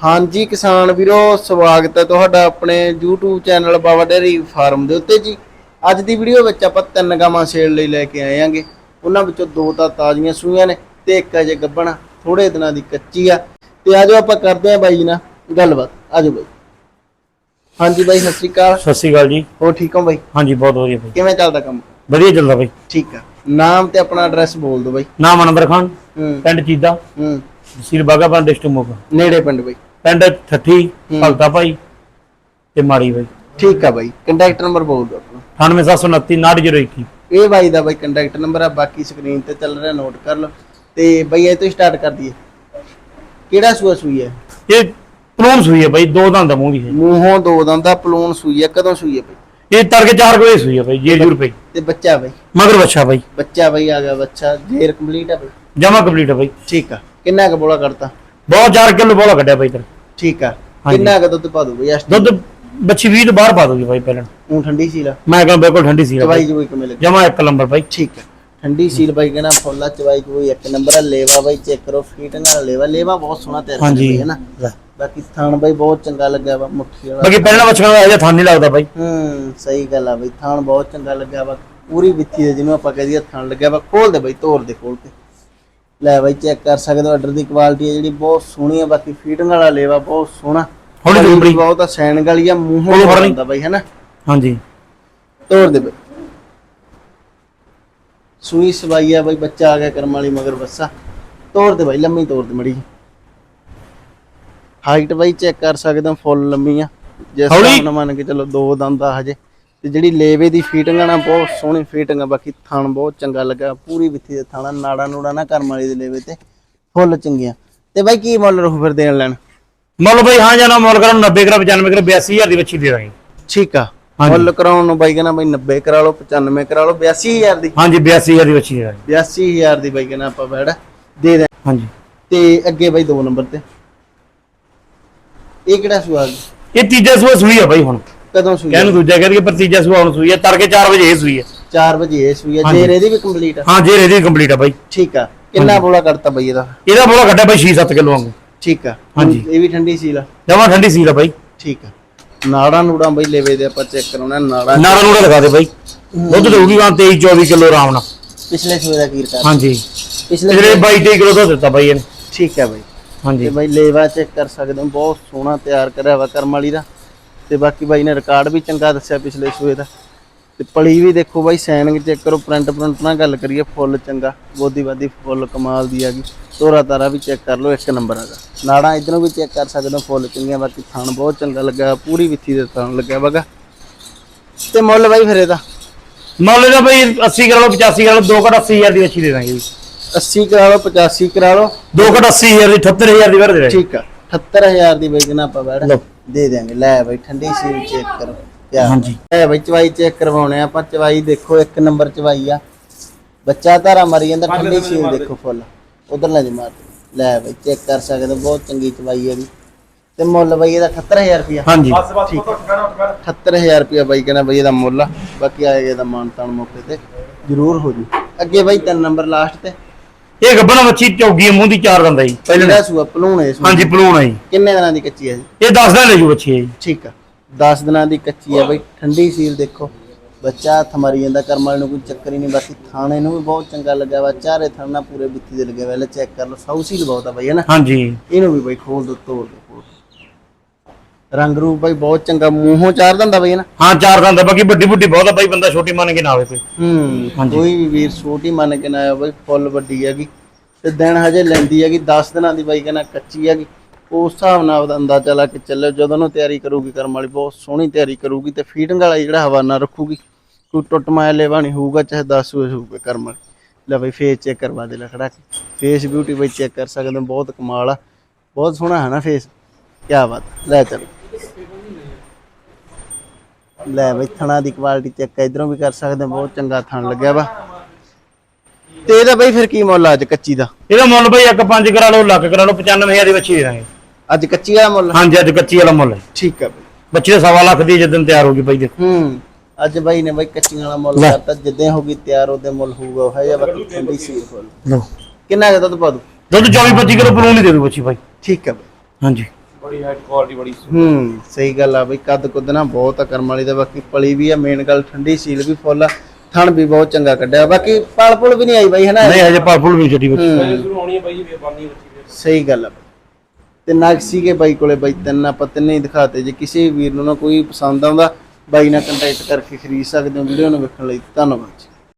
ਹਾਂਜੀ ਕਿਸਾਨ ਵੀਰੋ ਸਵਾਗਤ ਹੈ ਤੁਹਾਡਾ ਆਪਣੇ YouTube channel Baba dairy farm ਦੇ ਉੱਤੇ ਜੀ। ਅੱਜ ਦੀ ਵੀਡੀਓ ਵਿੱਚ ਆਪਾਂ ਤਿੰਨ ਗਾਵਾਂ ਸੇਲ ਲਈ ਲੈ ਕੇ ਆਏ ਆਂਗੇ। ਉਹਨਾਂ ਵਿੱਚੋਂ ਦੋ ਤਾਂ ਤਾਜ਼ੀਆਂ ਸੂਈਆਂ ਨੇ ਤੇ ਇੱਕ ਅਜੇ ਗੱਭਣਾ ਥੋੜੇ ਦਿਨਾਂ ਦੀ ਕੱਚੀ ਆ। ਤੇ ਆਜੋ ਆਪਾਂ ਕਰਦੇ ਆਂ ਬਾਈ ਨਾਲ ਗੱਲਬਾਤ। ਆਜੋ ਬਾਈ। ਹਾਂਜੀ ਬਾਈ ਸਤਿ ਸ਼੍ਰੀ ਅਕਾਲ। ਸਤਿ ਸ਼੍ਰੀ ਅਕਾਲ ਜੀ। ਹੋ ਠੀਕ ਹੋ ਬਾਈ? ਹਾਂਜੀ ਬਹੁਤ ਵਧੀਆ ਬਾਈ। ਕਿਵੇਂ ਚੱਲਦਾ ਕੰਮ? ਵਧੀਆ ਚੱਲਦਾ ਬਾਈ। ਠੀਕ ਆ। ਨਾਮ ਤੇ ਆਪਣਾ ਐਡਰੈਸ ਬੋਲ ਦਿਓ ਬਾਈ। ਨਾਮ ਅਨੰਦਰ ਖਾਨ ਪਿੰਡ ਚੀਦਾ ਹੂੰ। ਤਹਿਸੀਲ ਬਾਗਾਪੁਰ ਡਿਸਟ੍ਰਿਕਟ ਮੋਗਾ। ਨੇੜੇ ਪਿੰਡ ਬਾਈ। ਪਿੰਡ ਠੱਠੀ। ਭਗਤਾ ਭਾਈ ਤੇ ਮਾੜੀ ਬਾਈ। ਠੀਕ ਆ ਬਾਈ ਕੰਟੈਕਟ ਨੰਬਰ ਬੋਲ ਦਿਓ ਆਪਣਾ। 98729 901 ਇਹ ਬਾਈ ਦਾ ਬਾਈ ਕੰਟੈਕਟ ਨੰਬਰ ਆ ਬਾਕੀ ਸਕਰੀਨ ਤੇ ਚੱਲ ਰਿਹਾ ਨੋਟ ਕਰ ਲਓ। ਤੇ ਬਾਈ ਇਹ ਤੋਂ ਸਟਾਰਟ ਕਰ ਦਈਏ। ਕਿਹੜਾ ਸੂਆ ਸੂਈ ਹੈ? ਇਹ ਪਲੂਨ ਸੂਈ ਹੈ ਬਾਈ ਦੋ ਦੰਦ ਮੂੰਹ ਦੀ ਹੈ ਮੂੰਹੋਂ ਦੋ ਦੰਦਾ ਪਲੂਣ ਸੂਈ ਹੈ ਕਦੋਂ ਸੂਈ ਹੈ ਬਾਈ? ਇਹ ਤੜਕੇ 4 ਵਜੇ ਸੂਈ ਹੈ ਬਾਈ ਜੇਰ ਜੂਰ ਪਈ। ਤੇ ਬੱਚਾ ਬਾਈ? ਮਗਰ ਬੱਚਾ ਬਾਈ। ਬੱਚਾ ਬਾਈ ਆ ਗਿਆ ਬੱਚਾ ਜੇਰ ਕੰਪਲੀਟ ਆ ਬਾਈ। ਜਮਾ ਕੰਪਲੀਟ ਹੈ ਬਾਈ। ਠੀਕ ਆ ਕਿੰਨਾ ਕੁ ਬੋਲਾ ਕਰਤਾ ਬਹੁਤ 4 ਕਿਲੋ ਬੋਲਾ ਕੱਢਿਆ ਬਾਈ ਤੇਰਾ। ਠੀਕ ਆ। ਹਾਂਜੀ। ਕਿੰਨਾ ਕੁ ਦੁੱਧ ਪਾ ਦੂ ਬਾਈ ਅਸ ਦੁੱਧ ਬੱਚੀ 20 ਤੋਂ ਬਾਹਰ ਪਾ ਦੋਗੀ ਬਾਈ ਪਹਿਲਾਂ। ਉਹ ਠੰਡੀ ਸੀਲ ਆ। ਮੈਂ ਕਹਿੰਦਾ ਬਿਲਕੁਲ ਠੰਡੀ ਸੀ ਚਵਾਈ ਜੂਈ ਕਿਵੇਂ ਲੱਗੀ? ਜਮਾ ਇੱਕ ਨੰਬਰ ਬਾਈ। ਠੀਕ ਆ। ਠੰਡੀ ਸੀਲ ਬਾਈ ਕਹਿੰਦਾ ਫੁੱਲਾ ਚਵਾਈ ਕੋਈ ਇੱਕ ਨੰਬਰ ਆ। ਲੇਵਾ ਬਾਈ ਚੈੱਕ ਕਰੋ ਫੀਟਿੰਗ ਵਾਲਾ ਲੇਵਾ। ਲੇਵਾ ਬਹੁਤ ਸੋਹਣਾ ਤਿਆਰ ਹਾਂਜੀ। ਹੈ ਨਾ। ਬਾਕੀ ਥਾਣ ਬਾਈ ਬਹੁਤ ਚੰਗਾ ਲੱਗਿਆ ਵਾ ਮੁੱਠੀ ਵਾਲਾ। ਬਾਕੀ ਪਹਿਲਾਂ ਬੱਚਿਆਂ ਦਾ ਅਜੇ ਥਾਂ ਨਹੀਂ ਲੱਗਦਾ ਬਾਈ। ਹੂੰ ਸਹੀ ਗੱਲ ਆ ਬਈ। ਥਾਣ ਬਹੁਤ ਚੰਗਾ ਲੱਗਿਆ ਵਾ। ਪੂਰੀ ਵਿੱਥੀ ਦੇ ਜਿਹਨੂੰ ਆਪਾਂ ਕਹਦੇ ਥਾਣ ਲੱਗਿਆ ਵਾ। ਖੋਲ ਦੇ ਬਈ ਤੋੜ ਦੇ ਖੋਲ ਕੇ। ਲੈ ਬਈ ਚੈੱਕ ਕਰ ਸਕਦੇ ਹੋ ਆਰਡਰ ਦੀ ਕੁਆਲਿਟੀ ਹੈ ਜਿਹੜੀ ਬਹੁਤ ਸੋਹਣੀ ਆ ਬਾਕੀ ਫੀਟਿੰਗ ਵਾਲਾ ਲੇਵਾ ਬਹੁਤ ਸੋਹਣਾ। ਹੌਲੀ ਹੌਲੀ ਹੌਲੀ। ਬਹੁਤ ਆ ਸੈਨ ਗਲੀ ਆ ਮੂੰਹੋਂ ਹੌਲੀ ਹੌਲੀ। ਹੁੰਦਾ ਬਈ ਹੈਨਾ? ਹਾਂਜੀ। ਤੋੜ ਦੇ ਬਈ। ਸੂਈ ਸਵਾਈ ਆ ਬਈ ਬੱਚਾ ਆ ਗਿਆ ਕਰਮ ਵਾਲੀ ਮਗਰ ਬੱਸਾ। ਤੋੜ ਦੇ ਬਈ ਲੰਮੀ ਤੋੜ ਦੇ ਮੜੀ ਹਾਈਟ ਬਈ ਚੈੱਕ ਕਰ ਸਕਦੇ ਹੋ ਫੁੱਲ ਲੰਮੀ ਆ। ਜਿਸ ਹੌਲੀ। ਮੰਨ ਕੇ ਚਲੋ ਦੋ ਦੰਦ ਆ ਹਜੇ। ਤੇ ਜਿਹੜੀ ਲੇਵੇ ਦੀ ਫੀਟਿੰਗ ਆ ਨਾ ਬਹੁਤ ਸੋਹਣੀ ਫੀਟਿੰਗ ਆ ਬਾਕੀ ਥਣ ਬਹੁਤ ਚੰਗਾ ਲੱਗਾ ਪੂਰੀ ਵਿੱਥੀ ਦੇ ਥਾਣਾ ਨਾੜਾ ਨੂੜਾ ਨਾ ਕਰਮ ਵਾਲੀ ਦੇ ਲੇਵੇ ਤੇ ਫੁੱਲ ਚੰਗੀਆਂ। ਤੇ ਬਾਈ ਕੀ ਮੁੱਲ ਰਹੂ ਫਿਰ ਦੇਣ ਲੈਣ? ਮੁੱਲ ਬਈ ਹਾਂ ਜਾਨਾ ਮੁੱਲ ਕਰਾਂ 90 ਗ੍ਰਾਮ 95 ਗ੍ਰਾਮ 82000 ਦੀ ਬੱਚੀ ਦੇ ਦਾਂਗੇ। ਠੀਕ ਆ। ਮੁੱਲ ਕਰਾਉਣ ਨੂੰ ਬਾਈ ਕਹਿੰਦਾ ਬਾਈ 90 ਕਰਾ ਲਓ 95 ਕਰਾ ਲਓ 82000 ਦੀ। ਹਾਂਜੀ 82000 ਦੀ ਬੱਚੀ ਦੇ ਦਾਂਗੇ। 82000 ਦੀ ਬਾਈ ਕਹਿੰਦਾ ਆਪਾਂ ਬੈੜ ਦੇ ਦੇ। ਹਾਂਜੀ। ਤੇ ਅੱਗੇ ਬਾਈ ਦੋ ਨੰਬਰ ਤੇ। ਇਹ ਕਿਹੜਾ ਸੂਆ? ਇਹ ਤੀਜਾ ਸੂਆ ਸੂਈ ਆ ਬਾਈ ਹੁਣ। ਕਦੋਂ ਸੂਈ ਨੂੰ ਦੂਜਾ ਕਹਿ ਦਈਏ ਪਰ ਤੀਜਾ ਸੂਆ ਹੁਣ ਸੂਈ ਆ ਤੜਕੇ 4 ਵਜੇ ਇਹ ਸੂਈ ਆ। 4 ਵਜੇ ਇਹ ਸੂਈ ਆ। ਹਾਂਜੀ। ਜੇਰ ਇਹਦੀ ਵੀ ਕੰਪਲੀਟ ਆ? ਹਾਂ ਜੇ ਇਹਦੀ ਕੰਪਲੀਟ ਆ ਬਾਈ। ਠੀਕ ਆ। ਕਿੰਨਾ ਬੋਲਾ ਕਰਤਾ ਬਾਈ ਇਹਦਾ? ਇਹਦਾ ਬੋਲਾ ਕੱਢਿਆ ਬਾਈ 6-7 ਕਿਲੋ ਵਾਂਗੂ। ਠੀਕ ਆ। ਹਾਂਜੀ। ਇਹ ਵੀ ਠੰਡੀ ਸੀਲ ਆ? ਜਮਾ ਠੰਡੀ ਸੀਲ ਆ ਬਾਈ। ਠੀਕ ਆ। ਨਾੜਾਂ ਨੂੜਾਂ ਬਾਈ ਲੇਵੇ ਦੇ ਆਪਾਂ ਚੈੱਕ ਕਰਾਉਣਾ ਨਾੜਾਂ ਨਾੜਾ ਨੂੜਾ ਦਿਖਾ ਦੇ ਬਾਈ। ਦੁੱਧ ਦੇਊਗੀ ਗਾਂ 23-24 ਕਿਲੋ ਆਰਾਮ ਨਾਲ। ਪਿਛਲੇ ਸੂਏ ਦਾ ਕੀ ਹਾਂਜੀ। ਪਿਛਲੇ ਜਿਹੜੇ 22-23 ਕਿਲੋ ਦੁੱਧ ਦਿੱਤਾ ਬਾਈ ਇਹਨੇ। ਠੀਕ ਆ ਬਾਈ। ਹਾਂਜੀ। ਤੇ ਬਾਈ ਲੇਵਾ ਚੈੱਕ ਕਰ ਸਕਦੇ ਹੋ। ਬਹੁਤ ਸੋਹਣਾ ਤਿਆਰ ਕਰਿਆ ਵਾ ਕਰਮ ਵਾਲੀ ਦਾ। ਤੇ ਬਾਕੀ ਬਾਈ ਨੇ ਰਿਕਾਰਡ ਵੀ ਚੰਗਾ ਦੱਸਿਆ ਪਿਛਲੇ ਸੂਏ ਦਾ। ਤੇ ਪਲੀ ਵੀ ਦੇਖੋ ਬਾਈ ਸੈਨਿੰਗ ਚੈੱਕ ਕਰੋ ਪ੍ਰਿੰਟ ਪ੍ਰਿੰਟ ਨਾਲ ਗੱਲ ਕਰੀਏ ਫੁੱਲ ਚੰਗਾ। ਬੋਦੀ ਬਾਦੀ ਫੁੱਲ ਕਮਾਲ ਦੀ ਹੈਗੀ ਤੋਰਾ ਤਾਰਾ ਵੀ ਚੈੱਕ ਕਰ ਲਓ ਇੱਕ ਨੰਬਰ ਹੈਗਾ ਨਾੜਾਂ ਇਧਰੋਂ ਵੀ ਚੈੱਕ ਕਰ ਸਕਦੇ ਹੋ ਫੁੱਲ ਚੰਗੀਆਂ ਬਾਕੀ ਥਣ ਬਹੁਤ ਚੰਗਾ ਲੱਗਾ ਪੂਰੀ ਵਿੱਥੀ ਦੇ ਥਣ ਲੱਗਿਆ ਵਗਾ ਤੇ ਮੁੱਲ ਬਾਈ ਫਿਰ ਇਹਦਾ? ਮੁੱਲ ਇਹਦਾ ਬਾਈ 80 ਕਰਾ ਲਓ 85 ਕਰਾ ਲਓ 2 ਘੱਟ 80000 ਦੀ ਬੱਚੀ ਦੇ ਦਾਂਗੇ ਜੀ। 80 ਕਰਾ ਲਓ 85 ਕਰਾ ਲਓ। 2 ਘੱਟ 80000 ਦੀ 78000 ਦੀ ਵਰ ਦੇ ਠੀਕ ਆ 78000 ਦੀ ਬਾਈ ਜਨਾ ਆਪਾਂ ਬੈਠ। ਲਓ। ਦੇ ਦਿਆਂਗੇ। ਲੈ ਬਾਈ ਠੰਡੀ ਸੀਲ ਚੈੱਕ ਕਰੋ। ਹਾਂਜੀ। ਲੈ ਬਾਈ ਚਵਾਈ ਚੈੱਕ ਕਰਵਾਉਣੇ ਆ ਆਪਾਂ। ਚਵਾਈ ਦੇਖੋ ਇੱਕ ਨੰਬਰ ਚਵਾਈ ਆ। ਬੱਚਾ ਧਾਰਾ ਮਰੀ ਜਾਂਦਾ ਠੰਡੀ ਸੀਲ ਦੇਖੋ ਫੁੱਲ। ਉਧਰ ਲੈ ਜੀ ਮਾਰ ਲੈ ਬਾਈ ਚੈੱਕ ਕਰ ਸਕਦੇ ਹੋ, ਬਹੁਤ ਚੰਗੀ ਚਵਾਈ ਹੈ ਦੀ ਤੇ ਮੁੱਲ ਬਾਈ ਇਹਦਾ 78000 ਰੁਪਿਆ ਹਾਂਜੀ। ਠੀਕ ਹੈ 78000 ਰੁਪਿਆ ਬਾਈ ਕਹਿੰਦਾ ਬਾਈ ਇਹਦਾ ਮੁੱਲ ਆ। ਬਾਕੀ ਆਏਗਾ ਇਹਦਾ ਮਾਨਤਾਨ ਮੌਕੇ ਤੇ। ਜ਼ਰੂਰ ਹੋ ਜੂ। ਅੱਗੇ ਬਾਈ ਤਿੰਨ ਨੰਬਰ ਲਾਸਟ ਤੇ। ਇਹ ਗੱਬਣਾ ਬੱਚੀ ਚੌਗੀ ਆ, ਮੂੰਹ ਦੀ ਚਾਰ ਦੰਦਾ ਜੀ। ਪਹਿਲੇ ਜਿਹੜਾ ਸੂਆ ਭਲੂਣੇ ਸੂਆ ਹਾਂਜੀ ਪਲੂਣ ਆ ਜੀ। ਕਿੰਨੇ ਦਿਨਾਂ ਦੀ ਕੱਚੀ ਹੈ ਜੀ? ਇਹ 10 ਦਾ ਲੈ ਜੂ ਬੱਚੀ ਹੈ ਜੀ। ਠੀਕ ਆ। 10 ਦਿਨਾਂ ਦੀ ਕੱਚੀ ਆ ਬਈ ਠੰਡੀ ਸੀਲ ਦੇਖੋ। ਬੱਚਾ ਹੱਥ ਮਾਰੀ ਜਾਂਦਾ ਕਰਮ ਵਾਲੇ ਨੂੰ ਕੋਈ ਚੱਕਰ ਹੀ ਨਹੀਂ ਬਾਕੀ ਥਾਣੇ ਨੂੰ ਵੀ ਬਹੁਤ ਚੰਗਾ ਲੱਗਿਆ ਵਾ। ਚਾਰੇ ਥਾਣਾ ਪੂਰੇ ਬਿੱਤੀ ਦੇ ਲੱਗੇ ਵੇਲੇ ਚੈੱਕ ਕਰ ਲਓ ਸੌ ਸੀਲ ਬਹੁਤ ਆ ਬਈ ਹੈ ਨਾ? ਹਾਂਜੀ। ਇਹਨੂੰ ਵੀ ਬਈ ਖੋਲ ਦੋ ਤੋੜ ਦੋ ਖੋਲ ਦਿਓ। ਰੰਗ ਰੂਪ ਬਈ ਬਹੁਤ ਚੰਗਾ ਮੂੰਹੋਂ ਚਾਰ ਦਿੰਦਾ ਬਈ ਨਾ? ਹਾਂ ਚਾਰ ਦੰਦ ਆ, ਬਾਕੀ ਵੱਡੀ ਵੱਡੀ ਬਹੁਤ ਆ ਬਾਈ ਬੰਦਾ ਛੋਟੀ ਮੰਨ ਕੇ ਨਾ ਆਵੇ ਕੋਈ। ਹੂੰ ਹਾਂਜੀ। ਕੋਈ ਵੀ ਵੀਰ ਛੋਟੀ ਮੰਨ ਕੇ ਨਾ ਆਇਆ ਬਈ ਫੁੱਲ ਵੱਡੀ ਹੈਗੀ। ਤੇ ਦਿਨ ਹਜੇ ਲੈਂਦੀ ਹੈਗੀ 10 ਦਿਨਾਂ ਦੀ ਬਾਈ ਕਹਿੰਦਾ ਕੱਚੀ ਹੈਗੀ। ਉਸ ਹਿਸਾਬ ਨਾਲ ਉਹਦਾ ਅੰਦਾਜ਼ਾ ਲਾ ਕੇ ਚੱਲਿਓ ਜਦੋਂ ਨੂੰ ਤਿਆਰੀ ਕਰੂਗੀ ਕਰਮ ਵਾਲੀ ਬਹੁਤ ਸੋਹਣੀ ਤਿਆਰੀ ਕਰੂਗੀ ਤੇ ਫੀਡਿੰਗ ਵਾਲਾ ਜਿਹੜਾ ਹਵਾਨਾ ਰੱਖੂਗੀ ਕੋਈ ਟੁੱਟ ਮਾਇਆ ਲੈਵਾ ਨਹੀਂ ਹੋਊਗਾ ਚਾਹੇ 10 ਹੋਏ ਹੋਊਗਾ ਕਰਮ ਵਾਲੀ। ਲੈ ਬਈ ਫੇਸ ਚੈੱਕ ਕਰਵਾ ਦੇ ਲੈ ਖੜਾ ਕੇ। ਫੇਸ ਬਿਊਟੀ ਬਈ ਚੈੱਕ ਕਰ ਸਕਦੇ ਹੋ ਬਹੁਤ ਕਮਾਲ ਆ। ਬਹੁਤ ਸੋਹਣਾ ਹੈ ਨਾ ਫੇਸ ਕੀ ਬਾਤ ਲੈ ਚੱਲ। ਲੈ ਬਈ ਥਣਾ ਦੀ ਕੁਆਲਿਟੀ ਚੈੱਕ ਇਧਰੋਂ ਵੀ ਕਰ ਸਕਦੇ ਹੋ ਬਹੁਤ ਚੰਗਾ ਥਣ ਲੱਗਿਆ ਵਾ। ਤੇ ਇਹਦਾ ਬਈ ਫਿਰ ਕੀ ਮੁੱਲ ਆ ਅੱਜ ਕੱਚੀ ਦਾ? ਇਹਦਾ ਮੁੱਲ ਬਾਈ ਇੱਕ ਪੰਜ ਕਰਾ ਲਓ ਲੱਖ ਕਰਾ ਲਓ 95000 ਦੀ ਬੱਚੀ ਦੇ ਦਾਂਗੇ। ਅੱਜ ਕੱਚੀ ਦਾ ਮੁੱਲ? ਹਾਂਜੀ ਅੱਜ ਕੱਚੀ ਵਾਲਾ ਮੁੱਲ ਹੈ। ਠੀਕ ਆ ਬਈ। ਬੱਚੀ ਦਾ ਸਵਾ ਲੱਖ ਦੀ ਜਦੋਂ ਤਿਆਰ ਹੋਗੀ ਬਾਈ ਦੇਖੋ। ਹੂੰ ਅੱਜ ਬਾਈ ਨੇ ਬਾਈ ਕੱਚੀਆਂ ਵਾਲਾ ਮੁੱਲ। ਕਰਤਾ ਜਿੱਦਾਂ ਹੋ ਗਈ ਤਿਆਰ ਉਹਦੇ ਮੁੱਲ ਹੋਊਗਾ ਉਹ ਹੈ ਜਾਂ ਬਾਕੀ ਠੰਡੀ ਸੀਲ ਫੁੱਲ ਕਿੰਨਾ ਕੁ ਦੁੱਧ ਪਾ ਦੂ ਦੁੱਧ 24 25 ਕਿਲੋ ਪਲੂਣ ਹੀ ਦੇ ਦੂ ਬੱਚੀ ਬਾਈ। ਠੀਕ ਆ ਬਈ। ਹਾਂਜੀ। ਬੜੀ ਹਾਈ ਕੁਆਲਿਟੀ ਬੜੀ ਹੂੰ ਸਹੀ ਗੱਲ ਆ ਬਈ ਕੱਦ ਕੁੱਦ ਨਾ ਬਹੁਤ ਆ ਕਰਮ ਵਾਲੀ ਦਾ ਬਾਕੀ ਪਲੀ ਵੀ ਆ ਮੇਨ ਗੱਲ ਠੰਡੀ ਸੀਲ ਵੀ ਫੁੱਲ ਆ ਥਣ ਵੀ ਬਹੁਤ ਚੰਗਾ ਕੱਢਿਆ। ਬਾਕੀ ਪਲ ਪੁਲ ਵੀ ਨਹੀਂ ਆਈ ਬਾਈ ਹਨਾ? ਨਹੀਂ ਹਜੇ ਪਰਫੁੱਲ ਵੀ ਛੱਡੀ ਬੱਚੀ। ਹੂੰ। ਸ਼ੁਰੂ ਹੋਣੀ ਹੈ ਬਾਈ ਜੀ ਬੇਬਾਨੀ ਬੱਚੀ ਦੇ ਸਹੀ ਗੱਲ ਆ ਬਈ। ਤੇ ਨਗ ਸੀਗੇ ਬਾਈ ਕੋਲੇ ਬਾਈ ਤਿੰਨ ਆਪਾਂ ਤਿੰਨੇ ਹੀ ਦਿਖਾਤੇ। ਜੇ ਕਿਸੇ ਵੀਰ ਨੂੰ ਨਾ ਕੋਈ ਪਸੰਦ ਆਉਂਦਾ ਬਾਈ ਨਾਲ ਕੰਟੈਕਟ ਕਰਕੇ ਖਰੀਦ ਸਕਦੇ ਹੋ ਵੀਡੀਓ ਨੂੰ ਵੇਖਣ ਲਈ। ਧੰਨਵਾਦ ਜੀ।